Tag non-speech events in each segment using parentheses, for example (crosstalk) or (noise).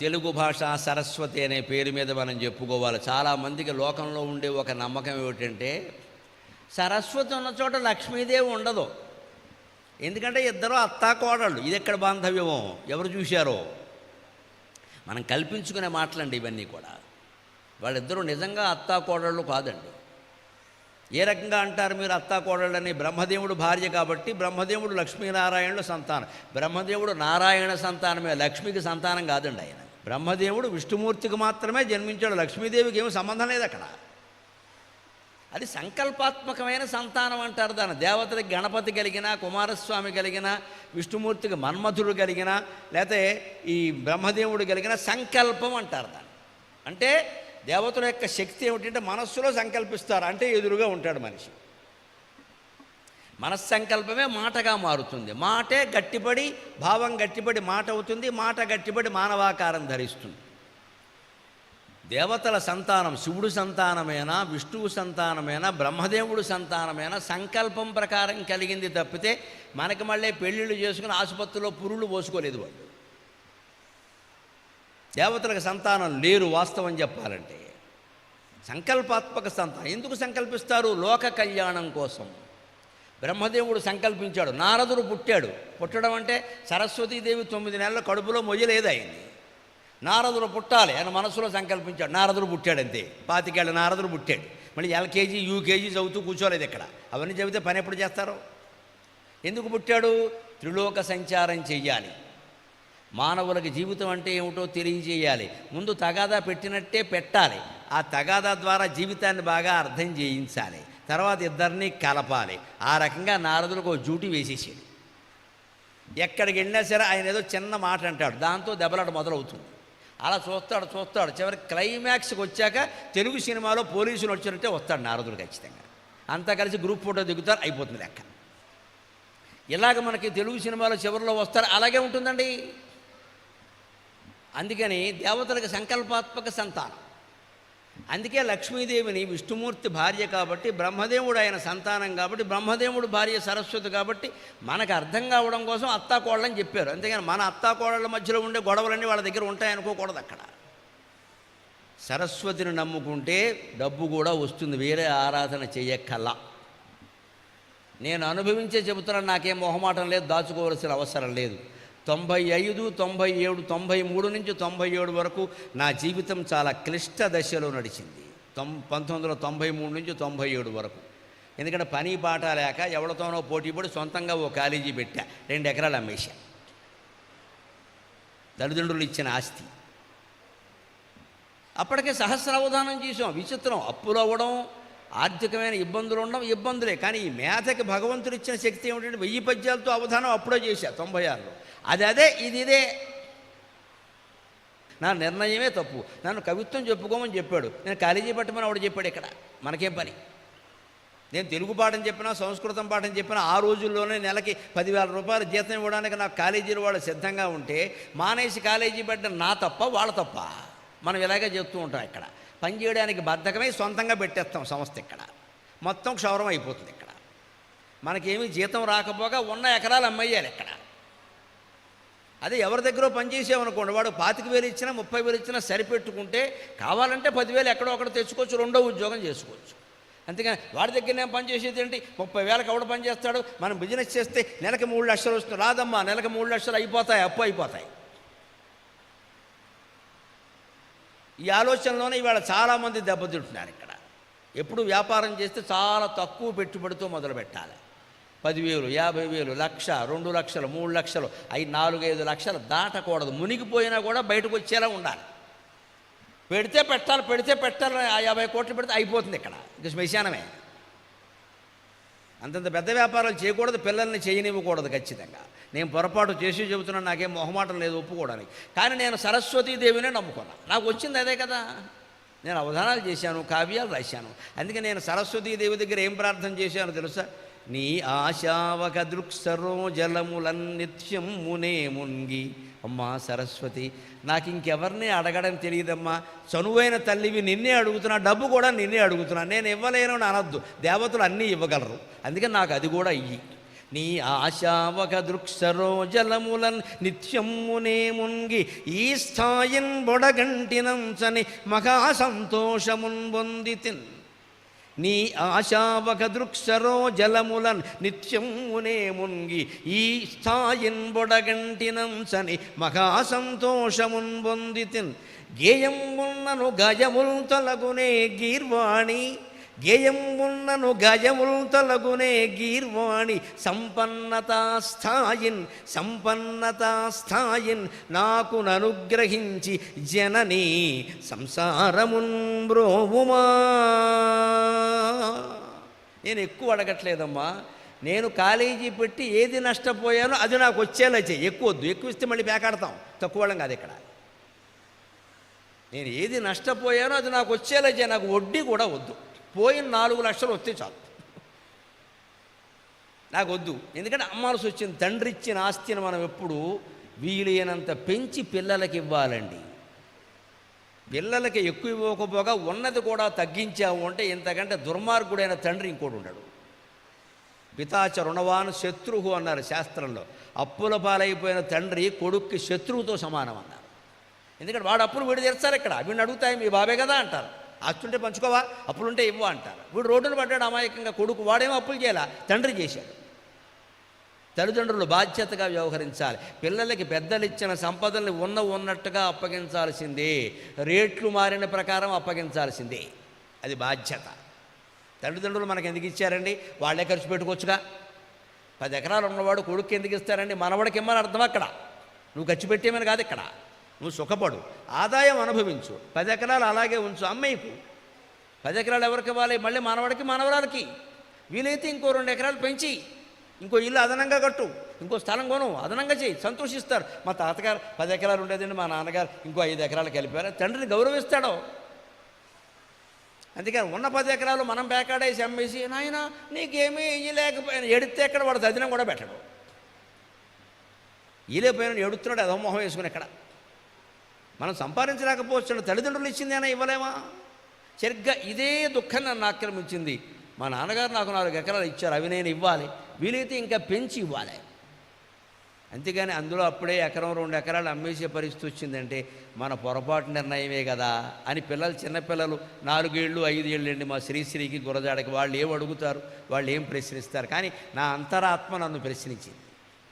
తెలుగు భాష సరస్వతి అనే పేరు మీద మనం చెప్పుకోవాలి. చాలామందికి లోకంలో ఉండే ఒక నమ్మకం ఏమిటంటే సరస్వతి ఉన్న చోట లక్ష్మీదేవి ఉండదు. ఎందుకంటే ఇద్దరు అత్తా కోడళ్ళు ఇది ఎక్కడ బాంధవ్యమో? ఎవరు చూశారో? మనం కల్పించుకునే మాటలండి ఇవన్నీ కూడా. వాళ్ళిద్దరూ నిజంగా అత్తా కోడళ్ళు కాదండి. ఏ రకంగా అంటారు మీరు అత్తా కోడళ్ళని బ్రహ్మదేవుడు భార్య కాబట్టి బ్రహ్మదేవుడు లక్ష్మీనారాయణుడు సంతానం. బ్రహ్మదేవుడు నారాయణ సంతానమే లక్ష్మికి సంతానం కాదండి ఆయన. బ్రహ్మదేవుడు విష్ణుమూర్తికి మాత్రమే జన్మించాడు. లక్ష్మీదేవికి ఏమి సంబంధం లేదు అక్కడ. అది సంకల్పాత్మకమైన సంతానం అంటారు దాన్ని. దేవతలకి గణపతి కలిగిన కుమారస్వామి కలిగిన విష్ణుమూర్తికి మన్మధుడు కలిగిన లేకపోతే ఈ బ్రహ్మదేవుడు కలిగిన సంకల్పం అంటారు దాన్ని. అంటే దేవతల యొక్క శక్తి ఏమిటంటే మనస్సులో సంకల్పిస్తారు. అంటే ఎదురుగా ఉంటాడు మనిషి. మనస్సంకల్పమే మాటగా మారుతుంది. మాటే గట్టిపడి భావం గట్టిపడి మాట అవుతుంది మాట గట్టిపడి మానవాకారం ధరిస్తుంది. దేవతల సంతానం శివుడు సంతానమేనా విష్ణువు సంతానమేనా బ్రహ్మదేవుడు సంతానమేనా సంకల్పం ప్రకారం కలిగింది తప్పితే మనకి మళ్ళీ పెళ్ళిళ్ళు చేసుకుని ఆసుపత్రిలో పురుళ్ళు పోసుకోలేదు వాళ్ళు. దేవతలకు సంతానం లేరు వాస్తవం చెప్పాలంటే. సంకల్పాత్మక సంతానం. ఎందుకు సంకల్పిస్తారు? లోక కళ్యాణం కోసం. బ్రహ్మదేవుడు సంకల్పించాడు నారదుడు పుట్టాడు. పుట్టడం అంటే సరస్వతీదేవి తొమ్మిది నెలల కడుపులో మొయ్యలేదయింది. నారదుడు పుట్టాలి ఆయన మనసులో సంకల్పించాడు నారదుడు పుట్టాడు అంతే పాతికేళ్ళ నారదుడు పుట్టాడు. మళ్ళీ ఎల్కేజీ యూకేజీ చదువుతూ కూర్చోలేదు ఇక్కడ. అవన్నీ చెబితే పని ఎప్పుడు చేస్తారు? ఎందుకు పుట్టాడు? త్రిలోక సంచారం చెయ్యాలి. మానవులకి జీవితం అంటే ఏమిటో తెలియజేయాలి. ముందు తగాదా పెట్టినట్టే పెట్టాలి. ఆ తగాదా ద్వారా జీవితాన్ని బాగా అర్థం చేయించాలి. తర్వాత ఇద్దరిని కలపాలి. ఆ రకంగా నారదులకు ఒక డ్యూటీ వేసేసాడు. ఎక్కడికి వెళ్ళినా సరే ఆయన ఏదో చిన్న మాట అంటాడు. దాంతో దెబ్బలాట మొదలవుతుంది. అలా చూస్తాడు చూస్తాడు. చివరికి క్లైమాక్స్కి వచ్చాక తెలుగు సినిమాలో పోలీసులు వచ్చినట్టే వస్తాడు నారదుడు ఖచ్చితంగా. అంతా కలిసి గ్రూప్ ఫోటో దిగుతారు అయిపోతుంది లెక్క. ఇలాగ మనకి తెలుగు సినిమాలో చివరిలో వస్తారు అలాగే ఉంటుందండి. అందుకని దేవతలకు సంకల్పాత్మక సంతానం. అందుకే లక్ష్మీదేవిని విష్ణుమూర్తి భార్య కాబట్టి బ్రహ్మదేవుడు ఆయన సంతానం కాబట్టి బ్రహ్మదేవుడు భార్య సరస్వతి కాబట్టి మనకు అర్థం కావడం కోసం అత్తాకోళ్ళని చెప్పారు. అంతేగాని మన అత్తాకోడళ్ళ మధ్యలో ఉండే గొడవలన్నీ వాళ్ళ దగ్గర ఉంటాయనుకోకూడదు అక్కడ. సరస్వతిని నమ్ముకుంటే డబ్బు కూడా వస్తుంది వేరే ఆరాధన చెయ్యక్కల్లా నేను అనుభవించే చెబుతున్నాను నాకేం మొహమాటం లేదు దాచుకోవాల్సిన అవసరం లేదు. తొంభై ఐదు తొంభై ఏడు తొంభై మూడు నుంచి తొంభై ఏడు వరకు నా జీవితం చాలా క్లిష్ట దశలో నడిచింది. తొం పంతొమ్మిది వందల తొంభై మూడు నుంచి తొంభై ఏడు వరకు. ఎందుకంటే పని పాట లేక ఎవరితోనో పోటీ పడి సొంతంగా ఓ కాలేజీ పెట్టా. రెండు ఎకరాలు అమ్మేశా. తల్లిదండ్రులు ఇచ్చిన ఆస్తి. అప్పటికే సహస్రావధానం చేసాం విచిత్రం. అప్పులు అవ్వడం ఆర్థికమైన ఇబ్బందులు ఉండడం ఇబ్బందులే. కానీ ఈ మేధకి భగవంతుడు ఇచ్చిన శక్తి ఏమిటంటే వెయ్యి పద్యాలతో అవధానం అప్పుడే చేశా తొంభై ఆరులో. అది అదే ఇది ఇదే. నా నిర్ణయమే తప్పు. నన్ను కవిత్వం చెప్పుకోమని చెప్పాడు. నేను కాలేజీ పట్టమని ఆవిడ చెప్పాడు ఇక్కడ మనకేం పని? నేను తెలుగు పాఠం చెప్పినా సంస్కృతం పాఠం చెప్పినా ఆ రోజుల్లోనే నెలకి పదివేల రూపాయలు జీతం ఇవ్వడానికి నాకు కాలేజీలు వాళ్ళు సిద్ధంగా ఉంటే మానేసి కాలేజీ పెట్టడం నా తప్ప వాళ్ళ తప్ప. మనం ఇలాగే చెప్తూ ఉంటాం ఇక్కడ. పని చేయడానికి బద్ధకమై సొంతంగా పెట్టేస్తాం సంస్థ ఇక్కడ. మొత్తం క్షౌరం అయిపోతుంది ఇక్కడ. మనకేమీ జీతం రాకపోగా ఉన్న ఎకరాలు అమ్మయ్యాలి ఇక్కడ. అదే ఎవరి దగ్గర పనిచేసామనుకోండి వాడు పాతిక వేలు ఇచ్చినా ముప్పై వేలు ఇచ్చినా సరిపెట్టుకుంటే కావాలంటే పదివేలు ఎక్కడో ఒకటి తెచ్చుకోవచ్చు రెండో ఉద్యోగం చేసుకోవచ్చు. అంతేగాని వాడి దగ్గర నేను పనిచేసేది ఏంటి? ముప్పై వేలకు ఎవడు పనిచేస్తాడు మనం బిజినెస్ చేస్తే నెలకి మూడు లక్షలు వస్తుంది. రాదమ్మా నెలకి మూడు లక్షలు అయిపోతాయి అప్పు అయిపోతాయి. ఈ ఆలోచనలోనే ఇవాళ చాలామంది దెబ్బతింటున్నారు ఇక్కడ. ఎప్పుడు వ్యాపారం చేస్తే చాలా తక్కువ పెట్టుబడితో మొదలు పెట్టాలి. పదివేలు యాభై వేలు లక్ష రెండు లక్షలు మూడు లక్షలు ఐదు నాలుగైదు లక్షలు దాటకూడదు. మునిగిపోయినా కూడా బయటకు వచ్చేలా ఉండాలి. పెడితే పెట్టాలి పెడితే పెట్టాలి యాభై కోట్లు పెడితే అయిపోతుంది ఇక్కడ. ఇంక శ్మశానమే అంతంత పెద్ద వ్యాపారాలు చేయకూడదు పిల్లల్ని చేయనివ్వకూడదు ఖచ్చితంగా. నేను పొరపాటు చేసి చెబుతున్నాను నాకేం మొహమాటం లేదు ఒప్పుకోవడానికి. కానీ నేను సరస్వతీదేవినే నమ్ముకున్నా. నాకు వచ్చింది అదే కదా. నేను అవధానాలు చేశాను కావ్యాలు రాశాను. అందుకే నేను సరస్వతీదేవి దగ్గర ఏం ప్రార్థన చేశాను తెలుసా? నీ ఆశావక దృక్సరో జలములన్నిత్యం మునే మున్గి. అమ్మా సరస్వతి నాకు ఇంకెవరిని అడగడం తెలియదమ్మా. చనువైన తల్లివి నిన్నే అడుగుతున్నా డబ్బు కూడా నిన్నే అడుగుతున్నా. నేను ఇవ్వలేను అని అనొద్దు దేవతలు అన్నీ ఇవ్వగలరు. అందుకని నాకు అది కూడా ఇయ్యి. నీ ఆశావక దృక్సరోజలములన్ నిత్యమునే మున్గి. ఈ స్థాయిన్ బొడగంటినంచని మహా సంతోషమున్ పొందితిన్ నీ ఆశావక దృక్షరో జలములన్ నిత్యమునే మున్గి ఈ స్థాయిన్ మహాసంతోషమున్ పొందితిన్ గేయం ఉన్నను గజముల్ తలగునే గీర్వాణి. గేయం ఉన్నను గజముల్ తలగునే గీర్వాణి సంపన్నతా స్థాయిన్ స్థాయిన్ నాకు ననుగ్రహించి జనని సంసారమున్ బ్రోవుమా నేను ఎక్కువ అడగట్లేదమ్మా. నేను కాలేజీ పెట్టి ఏది నష్టపోయానో అది నాకు వచ్చేలా చేయి. ఎక్కువ వద్దు. ఎక్కువ ఇస్తే మళ్ళీ పేకాడతాం తక్కువ వాళ్ళం కాదు ఇక్కడ. నేను ఏది నష్టపోయానో అది నాకు వచ్చేలా చేయి. నాకు వడ్డీ కూడా వద్దు. పోయిన నాలుగు లక్షలు వస్తే చాలు. నాకు వద్దు ఎందుకంటే అమ్మాల్సి వచ్చిన తండ్రి ఇచ్చిన ఆస్తిని మనం ఎప్పుడు వీలైనంత పెంచి పిల్లలకి ఇవ్వాలండి. పిల్లలకి ఎక్కువ ఇవ్వకపోగా ఉన్నది కూడా తగ్గించాము అంటే ఇంతకంటే దుర్మార్గుడైన తండ్రి ఇంకోటి ఉండడు. పితాచ రుణవాన్ శత్రువు అన్నారు శాస్త్రంలో. అప్పుల పాలైపోయిన తండ్రి కొడుక్కి శత్రువుతో సమానం అన్నారు ఎందుకంటే వాడు అప్పులు వీడు తెరుస్తారు ఇక్కడ. వీడిని అడుగుతాయి మీ బాబే కదా అంటారు. ఆస్తుంటే పంచుకోవా? అప్పులుంటే ఇవ్వ అంటారు. వీడు రోడ్డును పడ్డాడు అమాయకంగా కొడుకు వాడేమో అప్పులు చేయాల? తండ్రి చేశాడు. తల్లిదండ్రులు బాధ్యతగా వ్యవహరించాలి. పిల్లలకి పెద్దలు ఇచ్చిన సంపదల్ని ఉన్న ఉన్నట్టుగా అప్పగించాల్సిందే. రేట్లు మారిన ప్రకారం అప్పగించాల్సిందే. అది బాధ్యత. తల్లిదండ్రులు మనకు ఎందుకు ఇచ్చారండి? వాళ్ళే ఖర్చు పెట్టుకోవచ్చుగా. పది ఎకరాలు ఉన్నవాడు కొడుకు ఎందుకు ఇస్తారండి? మనవాడికి ఇమ్మని అర్థం అక్కడ. నువ్వు ఖర్చు పెట్టేమని కాదు ఇక్కడ. నువ్వు సుఖపడు ఆదాయం అనుభవించు పది ఎకరాలు అలాగే ఉంచు అమ్మయ్యకు పది ఎకరాలు ఎవరికి ఇవ్వాలి? మళ్ళీ మానవాడికి మానవరాలకి. వీలైతే ఇంకో రెండు ఎకరాలు పెంచి ఇంకో ఇల్లు అదనంగా కట్టు ఇంకో స్థలం కొను అదనంగా చేయి సంతోషిస్తారు. మా తాతగారు పది ఎకరాలు ఉండేదండి మా నాన్నగారు ఇంకో ఐదు ఎకరాలు కలిపారు. తండ్రిని గౌరవిస్తాడో. అందుకని ఉన్న పది ఎకరాలు మనం పేకాడేసి అమ్మేసి నాయన నీకేమీ ఇయ్యలేకపోయినా ఎడితే ఎక్కడ వాడు తదినం కూడా పెట్టడు. ఇయ్యలేకపోయినా ఎడుతున్నాడు అదో మొహం వేసుకుని ఎక్కడ మనం సంపాదించలేకపోవచ్చు తల్లిదండ్రులు ఇచ్చిందేనా ఇవ్వలేమా? సరిగ్గా ఇదే దుఃఖం నన్ను ఆక్రమించింది. మా నాన్నగారు నాకు నాలుగు ఎకరాలు ఇచ్చారు. అవి నేను ఇవ్వాలి. వీలైతే ఇంకా పెంచి ఇవ్వాలి. అంతేగాని అందులో అప్పుడే ఎకరం రెండు ఎకరాలు అమ్మేసే పరిస్థితి వచ్చిందంటే మన పొరపాటు నిర్ణయమే కదా అని పిల్లలు చిన్నపిల్లలు నాలుగేళ్ళు ఐదేళ్ళు అండి మా శ్రీశ్రీకి గురజాడకి వాళ్ళు ఏం అడుగుతారు? వాళ్ళు ఏం ప్రశ్నిస్తారు? కానీ నా అంతరాత్మ నన్ను ప్రశ్నించింది.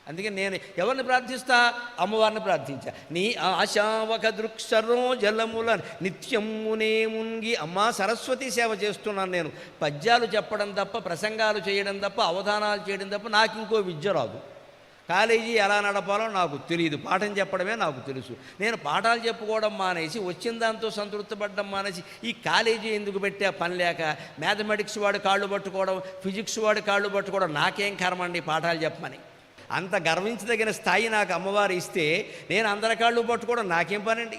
అందుకే నేను ఎవరిని ప్రార్థిస్తా? అమ్మవారిని ప్రార్థించా. నీ ఆశావక దృక్షరో జలముల నిత్యమునే మునిగి అమ్మా సరస్వతి సేవ చేస్తున్నాను నేను. పద్యాలు చెప్పడం తప్ప ప్రసంగాలు చేయడం తప్ప అవధానాలు చేయడం తప్ప నాకు ఇంకో విద్య రాదు. కాలేజీ ఎలా నడపాలో నాకు తెలియదు పాఠం చెప్పడమే నాకు తెలుసు. నేను పాఠాలు చెప్పుకోవడం మానేసి వచ్చిన దాంతో సంతృప్తిపడడం మానేసి ఈ కాలేజీ ఎందుకు పెట్టే పని లేక? మ్యాథమెటిక్స్ వాడు కాళ్ళు పట్టుకోవడం ఫిజిక్స్ వాడు కాళ్ళు పట్టుకోవడం నాకేం కర్మండి పాఠాలు చెప్పమని. అంత గర్వించదగిన స్థాయి నాకు అమ్మవారు ఇస్తే నేను అందరి కాళ్ళు పట్టుకోవడం నాకేం పనండి?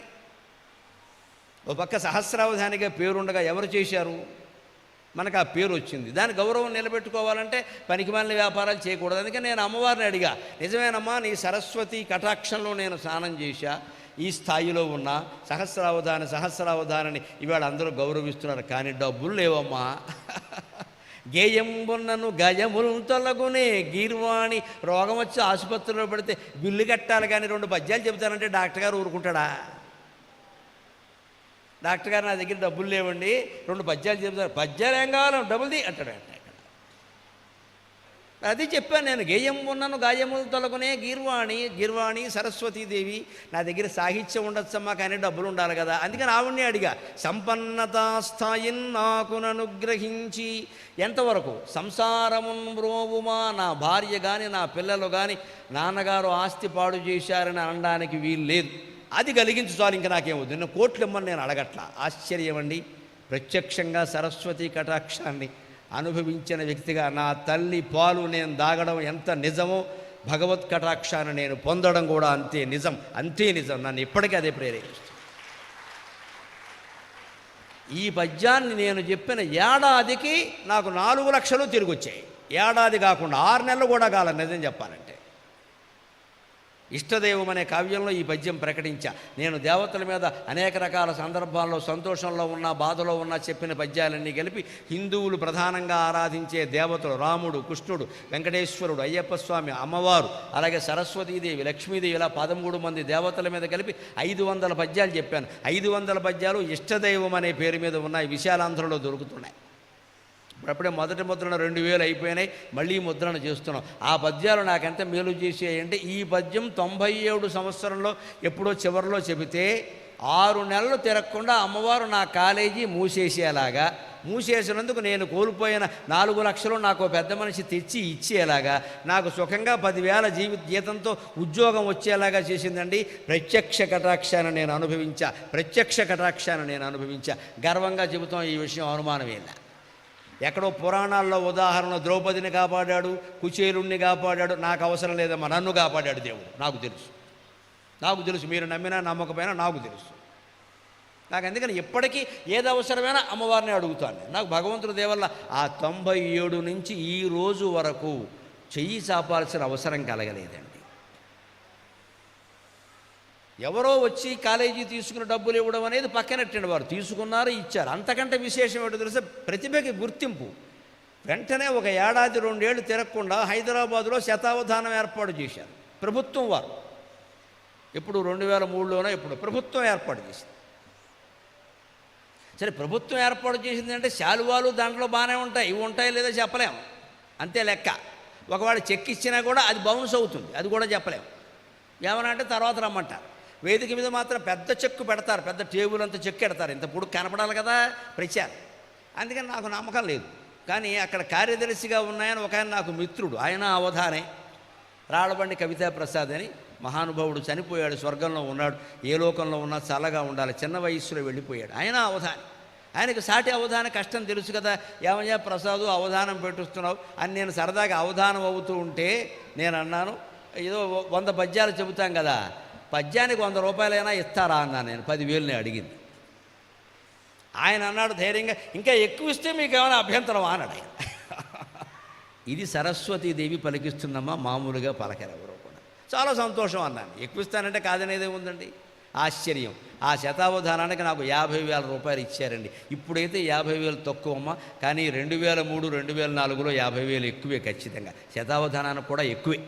ఓ పక్క సహస్రావధానిగా పేరుండగా ఎవరు చేశారు? మనకు ఆ పేరు వచ్చింది. దాని గౌరవం నిలబెట్టుకోవాలంటే పనికిమాలిన వ్యాపారాలు చేయకూడదు. అందుకే నేను అమ్మవారిని అడిగా నిజమేనమ్మా నీ సరస్వతి కటాక్షంలో నేను స్నానం చేశా ఈ స్థాయిలో ఉన్న సహస్రావధాని సహస్రావధానని ఇవాళ అందరూ గౌరవిస్తున్నారు. కానీ డబ్బులు లేవమ్మా. (laughs) గేయంబున్నను గజములు తొలగునే గీర్వాణి రోగం వచ్చి ఆసుపత్రిలో పడితే బిల్లు కట్టాలి కానీ రెండు పద్యాలు చెబుతానంటే డాక్టర్ గారు ఊరుకుంటాడా? డాక్టర్ గారు నా దగ్గర డబ్బులు లేవండి రెండు పద్యాలు చెబుతారు పద్యాలు ఏం కావాలి? డబ్బులు అంటాడు అది చెప్పాను నేను గేయం ఉన్నాను గాయములు తొలగునే గీర్వాణి గీర్వాణి సరస్వతీదేవి నా దగ్గర సాహిత్యం ఉండొచ్చమ్మా కానీ డబ్బులు ఉండాలి కదా. అందుకని ఆవిడ్ని అడిగా సంపన్నతా స్థాయిని నాకును అనుగ్రహించి ఎంతవరకు? సంసారమున్ బ్రోవుమా నా భార్య కానీ నా పిల్లలు కానీ నాన్నగారు ఆస్తి పాడు చేశారని అనడానికి వీలు లేదు. అది కలిగించు చాలు ఇంకా నాకేం వద్దు. నిన్న కోట్లు ఇమ్మని నేను అడగట్లా. ఆశ్చర్యమండి. ప్రత్యక్షంగా సరస్వతి కటాక్షాన్ని అనుభవించిన వ్యక్తిగా నా తల్లి పాలు నేను దాగడం ఎంత నిజమో భగవత్ కటాక్షాన్ని నేను పొందడం కూడా అంతే నిజం అంతే నిజం. నన్ను ఇప్పటికీ అదే ప్రేరేపిస్తుంది. ఈ పద్యాన్ని నేను చెప్పిన ఏడాదికి నాకు నాలుగు లక్షలు తిరిగి వచ్చాయి ఏడాది కాకుండా ఆరు నెలలు కూడా కాలం నిజం చెప్పాలంటే. ఇష్టదైవం అనే కావ్యంలో ఈ పద్యం ప్రకటించా. నేను దేవతల మీద అనేక రకాల సందర్భాల్లో సంతోషంలో ఉన్న బాధలో ఉన్న చెప్పిన పద్యాలన్నీ కలిపి హిందువులు ప్రధానంగా ఆరాధించే దేవతలు రాముడు కృష్ణుడు వెంకటేశ్వరుడు అయ్యప్ప స్వామి అమ్మవారు అలాగే సరస్వతీదేవి లక్ష్మీదేవి ఇలా పదమూడు మంది దేవతల మీద కలిపి ఐదు వందల పద్యాలు చెప్పాను. ఐదు వందల పద్యాలు ఇష్టదైవం అనే పేరు మీద ఉన్నాయి విశాలాంధ్రలో దొరుకుతున్నాయి. అప్పుడే మొదటి ముద్రణ రెండు వేలు అయిపోయినాయి మళ్ళీ ముద్రణ చేస్తున్నాం. ఆ పద్యాలు నాకెంత మేలు చేసేయంటే ఈ పద్యం తొంభై ఏడు సంవత్సరంలో ఎప్పుడో చివరిలో చెబితే ఆరు నెలలు తిరగకుండా అమ్మవారు నా కాలేజీ మూసేసేలాగా మూసేసినందుకు నేను కోల్పోయిన నాలుగు లక్షలు నాకు పెద్ద మనిషి తెచ్చి ఇచ్చేలాగా నాకు సుఖంగా పదివేల జీవి జీతంతో ఉద్యోగం వచ్చేలాగా చేసిందండి. ప్రత్యక్ష కటాక్షాన్ని నేను అనుభవించా ప్రత్యక్ష కటాక్షాన్ని నేను అనుభవించా. గర్వంగా చెబుతాం ఈ విషయం అనుమానమేలా ఎక్కడో పురాణాల్లో ఉదాహరణ ద్రౌపదిని కాపాడాడు కుచేలుణ్ణి కాపాడాడు. నాకు అవసరం లేదమ్మా నన్ను కాపాడాడు దేవుడు. నాకు తెలుసు. నాకు తెలుసు. మీరు నమ్మినా నమ్మకపోయినా నాకు తెలుసు. నాకు అందుకని ఎప్పటికీ ఏది అవసరమైనా అమ్మవారిని అడుగుతాను నాకు భగవంతుడి దేవల్ల ఆ తొంభై ఏడు నుంచి ఈ రోజు వరకు చెయ్యి చాపాల్సిన అవసరం కలగలేదండి. ఎవరో వచ్చి కాలేజీ తీసుకున్న డబ్బులు ఇవ్వడం అనేది పక్కనట్టండి వారు. తీసుకున్నారు ఇచ్చారు. అంతకంటే విశేషం ఏంటో తెలుసా? ప్రతిభకి గుర్తింపు. వెంటనే ఒక ఏడాది రెండేళ్ళు తిరగకుండా హైదరాబాదులో శతావధానం ఏర్పాటు చేశారు. ప్రభుత్వం వారు. ఇప్పుడు రెండు వేల మూడులోనో ఇప్పుడు ప్రభుత్వం ఏర్పాటు చేసింది. సరే ప్రభుత్వం ఏర్పాటు చేసింది అంటే శాలువాలు దాంట్లో బాగానే ఉంటాయి. ఇవి ఉంటాయి లేదో చెప్పలేము అంతే లెక్క. ఒకవేళ చెక్ ఇచ్చినా కూడా అది బౌన్స్ అవుతుంది. అది కూడా చెప్పలేము ఏమన్నా అంటే తర్వాత రమ్మంటారు. వేదిక మీద మాత్రం పెద్ద చెక్కు పెడతారు పెద్ద టేబుల్ అంత చెక్కు పెడతారు ఇంత పొడుగు కనపడాలి కదా ప్రచారం. అందుకని నాకు నమ్మకం లేదు. కానీ అక్కడ కార్యదర్శిగా ఉన్నాయని ఒక ఆయన నాకు మిత్రుడు ఆయన అవధానే. రాళ్ళబండి కవితా ప్రసాద్ అని మహానుభావుడు చనిపోయాడు స్వర్గంలో ఉన్నాడు ఏ లోకంలో ఉన్నా చల్లగా ఉండాలి చిన్న వయస్సులో వెళ్ళిపోయాడు. ఆయన అవధాని. ఆయనకు సాటి అవధాన కష్టం తెలుసు కదా ఏమయ్యా ప్రసాదు అవధానం పెట్టుస్తున్నావు అని నేను సరదాగా అవధానం అవుతూ ఉంటే నేను అన్నాను ఏదో వంద పద్యాలు చెబుతాం కదా పద్యానికి వంద రూపాయలైనా ఇస్తారా అన్నాను నేను. పదివేలు నేను అడిగింది. ఆయన అన్నాడు ధైర్యంగా ఇంకా ఎక్కువ ఇస్తే మీకు ఏమైనా అభ్యంతరం అన్నాడు ఆయన. (laughs) ఇది సరస్వతీదేవి పలికిస్తుందమ్మా మామూలుగా పలకరెవరు కూడా. చాలా సంతోషం అన్నాను. ఎక్కువ ఇస్తానంటే కాదనేదే ఉందండి ఆశ్చర్యం. ఆ శతావధానానికి నాకు యాభై వేల రూపాయలు ఇచ్చారండి. ఇప్పుడైతే యాభై వేలు తక్కువమ్మా కానీ రెండు వేల మూడు రెండు వేల నాలుగులో యాభై వేలు ఎక్కువే ఖచ్చితంగా. శతావధానానికి కూడా ఎక్కువే.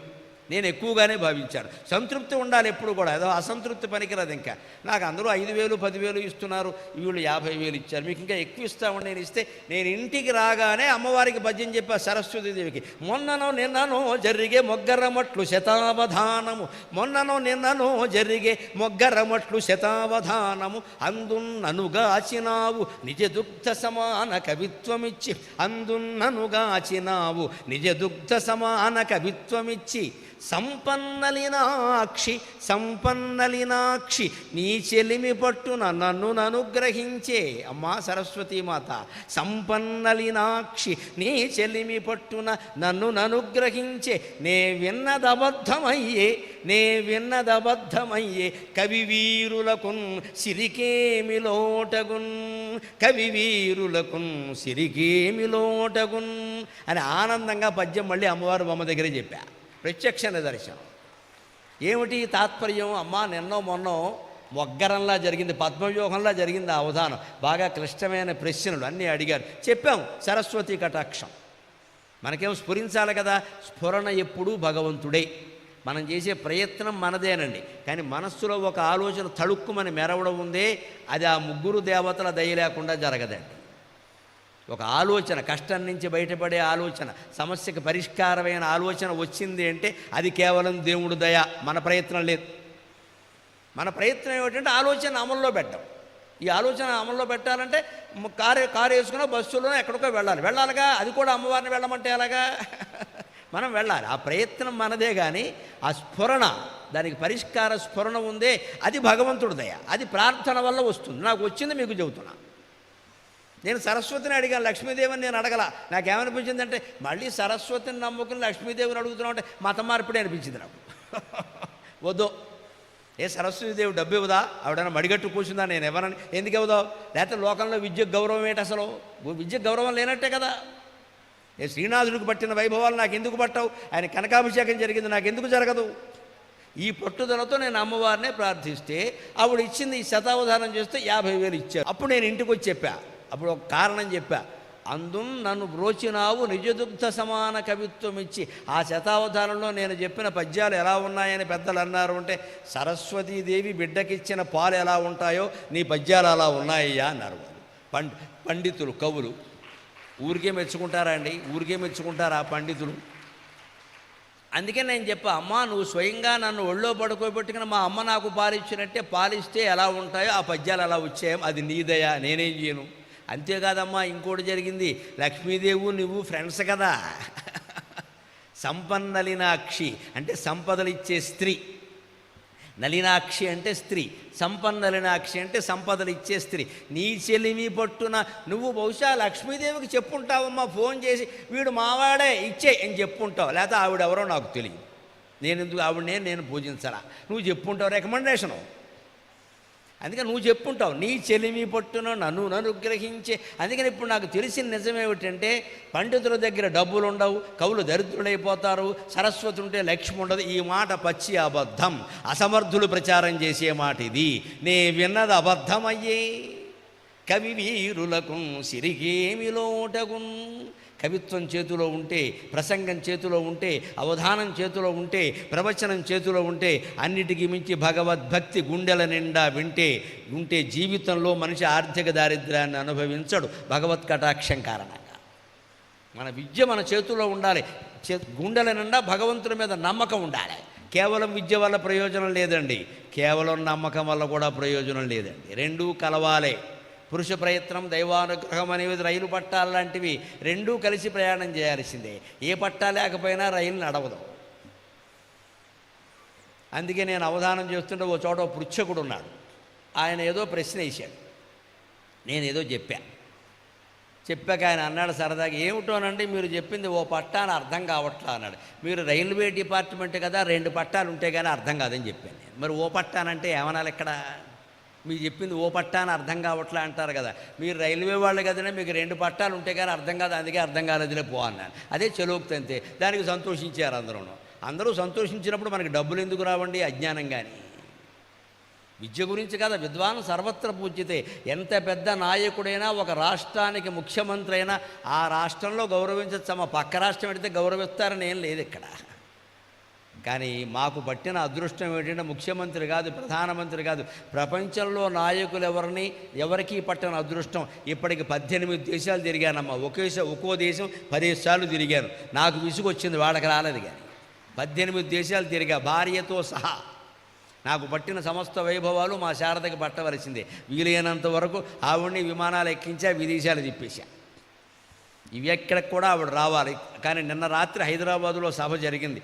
నేను ఎక్కువగానే భావించాను. సంతృప్తి ఉండాలి ఎప్పుడు కూడా. ఏదో అసంతృప్తి పనికిరాదు ఇంకా. నాకు అందరూ ఐదు వేలు పదివేలు ఇస్తున్నారు. వీళ్ళు యాభై వేలు ఇచ్చారు. మీకు ఇంకా ఎక్కువ ఇస్తామని నేను ఇస్తే నేను ఇంటికి రాగానే అమ్మవారికి భజ్యం చెప్పా సరస్వతీదేవికి మొన్ననో నిన్ననో జరిగే మొగ్గరమట్లు శతావధానము. మొన్ననో నిన్ననో జరిగే మొగ్గరమట్లు శతావధానము. అందున్ననుగాచినావు నిజ దుగ్ధ సమాన కవిత్వమిచ్చి. అందున్ననుగాచినావు నిజ దుగ్ధ సమాన కవిత్వమిచ్చి. సంపన్నలినాక్షి సంపన్నలినాక్షి నీ చెలిమి పట్టున నన్ను అనుగ్రహించే అమ్మా సరస్వతీమాత సంపన్నలినాక్షి నీ చెలిమి పట్టున నన్ను అనుగ్రహించే నే విన్నదబద్ధమయ్యే నే విన్నదబద్ధమయ్యే. కవివీరులకున్ సిరికేమి లోటగున్ కవివీరులకున్ సిరికేమి లోటగున్ అని ఆనందంగా పద్యం మళ్ళీ అమ్మవారు బొమ్మ దగ్గరే చెప్పా. ప్రత్యక్ష నిదర్శనం. ఏమిటి తాత్పర్యం? అమ్మా నిన్నో మొన్నో మొగ్గరంలా జరిగింది పద్మవ్యూహంలా జరిగింది ఆ అవధానం. బాగా క్లిష్టమైన ప్రశ్నలు అన్నీ అడిగారు. చెప్పాం సరస్వతి కటాక్షం. మనకేం స్ఫురించాలి కదా? స్ఫురణ ఎప్పుడూ భగవంతుడే. మనం చేసే ప్రయత్నం మనదేనండి. కానీ మనస్సులో ఒక ఆలోచన తడుక్కుమని మెరవడం ఉందే అది ఆ ముగ్గురు దేవతల దయ లేకుండా జరగదండి. ఒక ఆలోచన కష్టం నుంచి బయటపడే ఆలోచన సమస్యకు పరిష్కారమైన ఆలోచన వచ్చింది అంటే అది కేవలం దేవుడు దయ మన ప్రయత్నం లేదు. మన ప్రయత్నం ఏమిటంటే ఆలోచన అమల్లో పెట్టడం. ఈ ఆలోచన అమల్లో పెట్టాలంటే కారు కారు వేసుకున్న బస్సులోనే ఎక్కడికో వెళ్ళాలి. వెళ్ళాలిగా అది కూడా అమ్మవారిని వెళ్ళమంటే ఎలాగా? (laughs) మనం వెళ్ళాలి. ఆ ప్రయత్నం మనదే కానీ ఆ స్ఫురణ దానికి పరిష్కార స్ఫురణ ఉందే అది భగవంతుడి దయ. అది ప్రార్థన వల్ల వస్తుంది. నాకు వచ్చింది మీకు చెబుతున్నాను నేను సరస్వతిని అడిగాను లక్ష్మీదేవిని నేను అడగల. నాకేమనిపించిందంటే మళ్ళీ సరస్వతిని నమ్ముకుని లక్ష్మీదేవిని అడుగుతున్నావు అంటే మత మార్పిడి అనిపించింది నాకు. (laughs) వద్దు. ఏ సరస్వతీదేవి డబ్బు ఇవ్వదా? ఆవిడైనా మడిగట్టు కూర్చుందా? నేను ఎవరని ఎందుకు ఇవ్వదావు? లేకపోతే లోకంలో విద్య గౌరవం ఏంటి అసలు? విద్య గౌరవం లేనట్టే కదా. ఏ శ్రీనాథుడికి పట్టిన వైభవాలు నాకు ఎందుకు పట్టవు? ఆయన కనకాభిషేకం జరిగింది నాకు ఎందుకు జరగదు? ఈ పట్టుదలతో నేను అమ్మవారినే ప్రార్థిస్తే ఆవిడ ఇచ్చింది ఈ శతావధానం చేస్తే యాభై వేలు ఇచ్చారు. అప్పుడు నేను ఇంటికి వచ్చి చెప్పా అప్పుడు ఒక కారణం చెప్పా. అందు నన్ను బ్రోచినావు నిజదుగ్ధ సమాన కవిత్వం ఇచ్చి. ఆ శతావధానంలో నేను చెప్పిన పద్యాలు ఎలా ఉన్నాయని పెద్దలు అన్నారు అంటే సరస్వతీదేవి బిడ్డకిచ్చిన పాలు ఎలా ఉంటాయో నీ పద్యాలు అలా ఉన్నాయ్యా అన్నారు పండి పండితులు కవులు. ఊరికే మెచ్చుకుంటారా అండి? ఊరికే మెచ్చుకుంటారా పండితులు? అందుకే నేను చెప్పా అమ్మ నువ్వు స్వయంగా నన్ను ఒళ్ళో పడుకోబెట్టుకుని మా అమ్మ నాకు పాలిచ్చినట్టే పాలిస్తే ఎలా ఉంటాయో ఆ పద్యాలు అలా వచ్చాయో అది నీదయా నేనేం చేయను. అంతేకాదమ్మా ఇంకోటి జరిగింది. లక్ష్మీదేవు నువ్వు ఫ్రెండ్స్ కదా. సంపన్నలినాక్షి అంటే సంపదలు ఇచ్చే స్త్రీ. నలినాక్షి అంటే స్త్రీ. సంపన్నలినాక్షి అంటే సంపదలు ఇచ్చే స్త్రీ. నీ చెలిమి పట్టున నువ్వు బహుశా లక్ష్మీదేవికి చెప్పుంటావమ్మా ఫోన్ చేసి వీడు మావాడే ఇచ్చే అని చెప్పుంటావు. లేకపోతే ఆవిడెవరో నాకు తెలియదు. నేను ఎందుకు ఆవిడనే నేను పూజించరా నువ్వు చెప్పుంటావు రికమెండేషను. అందుకని నువ్వు చెప్పుంటావు నీ చెలిమి పట్టున నన్ను అనుగ్రహించే అందుకని ఇప్పుడు నాకు తెలిసిన నిజమేమిటంటే పండితుల దగ్గర డబ్బులు ఉండవు కవులు దరిద్రులైపోతారు సరస్వతి ఉంటే లక్ష్మి ఉండదు ఈ మాట పచ్చి అబద్ధం అసమర్థులు ప్రచారం చేసే మాట ఇది. నే విన్నది అబద్ధమయ్యే. కవి వీరులకు సిరిగేమి లోటగున్ కవిత్వం చేతిలో ఉంటే ప్రసంగం చేతిలో ఉంటే అవధానం చేతిలో ఉంటే ప్రవచనం చేతిలో ఉంటే అన్నిటికీ మించి భగవద్భక్తి గుండెల నిండా వింటే ఉంటే జీవితంలో మనిషి ఆర్థిక దారిద్ర్యాన్ని అనుభవించడు. భగవత్ కటాక్షం కారణంగా. మన విద్య మన చేతుల్లో ఉండాలి. చే గుండెల నిండా భగవంతుడి మీద నమ్మకం ఉండాలి. కేవలం విద్య వల్ల ప్రయోజనం లేదండి. కేవలం నమ్మకం వల్ల కూడా ప్రయోజనం లేదండి. రెండూ కలవాలే. పురుష ప్రయత్నం దైవానుగ్రహం అనేవి రైలు పట్టాలు లాంటివి రెండూ కలిసి ప్రయాణం చేయాల్సిందే. ఏ పట్టా లేకపోయినా రైలు నడవదు. అందుకే నేను అవధానం చేస్తుంటే ఓ చోట పృచ్ఛకుడు ఉన్నాడు. ఆయన ఏదో ప్రశ్న వేశాడు. నేను ఏదో చెప్పా. చెప్పాక ఆయన అన్నాడు సరదాగా ఏమిటోనండి మీరు చెప్పింది ఓ పట్టా అని అర్థం కావట్లా అన్నాడు. మీరు రైల్వే డిపార్ట్మెంట్ కదా రెండు పట్టాలు ఉంటే కానీ అర్థం కాదని చెప్పాను మరి ఓ పట్టానంటే ఏమనాలి ఇక్కడ? మీరు చెప్పింది ఓ పట్టా అని అర్థం కావట్లా అంటారు కదా. మీరు రైల్వే వాళ్ళు కదనే మీకు రెండు పట్టాలు ఉంటే కానీ అర్థం కాదు అందుకే అర్థం కాలేదులే పో అన్నాను. అదే చెలోక్తి అంతే దానికి సంతోషించారు అందరూ అందరూ సంతోషించినప్పుడు మనకి డబ్బులు ఎందుకు రావండి? అజ్ఞానం కానీ విద్య గురించి కదా విద్వాన్ సర్వత్ర పూజితే. ఎంత పెద్ద నాయకుడైనా ఒక రాష్ట్రానికి ముఖ్యమంత్రి అయినా ఆ రాష్ట్రంలో గౌరవించచ్చు మా పక్క రాష్ట్రం పెడితే గౌరవిస్తారని ఏం లేదు ఇక్కడ. కానీ మాకు పట్టిన అదృష్టం ఏంటంటే ముఖ్యమంత్రి కాదు ప్రధానమంత్రి కాదు. ప్రపంచంలో నాయకులు ఎవరిని ఎవరికీ పట్టిన అదృష్టం? ఇప్పటికి పద్దెనిమిది దేశాలు తిరిగానమ్మా. ఒకేసా ఒక్కో దేశం పదిహేను సార్లు తిరిగాను. నాకు విసుగొచ్చింది వాడకి వాళ్ళకి రాలేదు కానీ. పద్దెనిమిది దేశాలు తిరిగా భార్యతో సహా. నాకు పట్టిన సమస్త వైభవాలు మా శారదకి పట్టవలసిందే. వీలైనంత వరకు ఆవిడ్ని విమానాలు ఎక్కించా విదేశాలు తిప్పేశా. ఇవి ఎక్కడికి కూడా ఆవిడ రావాలి. కానీ నిన్న రాత్రి హైదరాబాదులో సభ జరిగింది.